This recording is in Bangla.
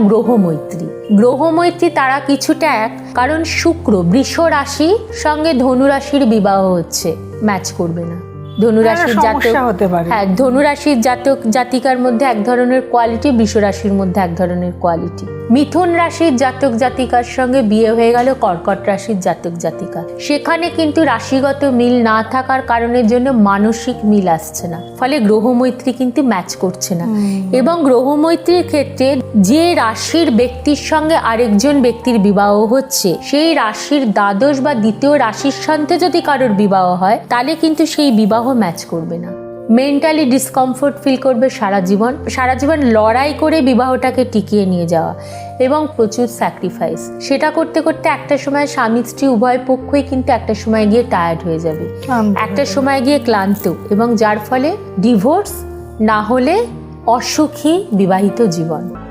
গ্রহমৈত্রী। গ্রহমৈত্রী তারা কিছুটা এক, কারণ শুক্র বৃষ রাশি সঙ্গে ধনু রাশির বিবাহ হচ্ছে ম্যাচ করবে না। ধনুরাশির জাতক হতে পারে। হ্যাঁ ধনুরাশির জাতক জাতিকার মধ্যে এক ধরনের কোয়ালিটি বৃষ রাশির মধ্যে এক ধরনের কোয়ালিটি মিথুন রাশির জাতক জাতিকার সঙ্গে বিয়ে হয়ে গেল কর্কট রাশির জাতক জাতিকা। সেখানে কিন্তু রাশিগত মিল না থাকার কারণের জন্য মানসিক মিল আসছে না। ফলে গ্রহমৈত্রী কিন্তু ম্যাচ করছে না। এবং গ্রহমৈত্রীর ক্ষেত্রে যে রাশির ব্যক্তির সঙ্গে আরেকজন ব্যক্তির বিবাহ হচ্ছে সেই রাশির দ্বাদশ বা দ্বিতীয় রাশির সাথে যদি কারোর বিবাহ হয় তাহলে কিন্তু সেই বিবাহ ম্যাচ করবে না। মেন্টালি ডিসকমফোর্ট ফিল করবে সারা জীবন। সারা জীবন লড়াই করে বিবাহটাকে টিকিয়ে নিয়ে যাওয়া এবং প্রচুর স্যাক্রিফাইস সেটা করতে করতে একটা সময় স্বামী স্ত্রী উভয় পক্ষই কিন্তু একটা সময় গিয়ে টায়ার্ড হয়ে যাবে। একটা সময় গিয়ে ক্লান্ত এবং যার ফলে ডিভোর্স না হলে অসুখী বিবাহিত জীবন।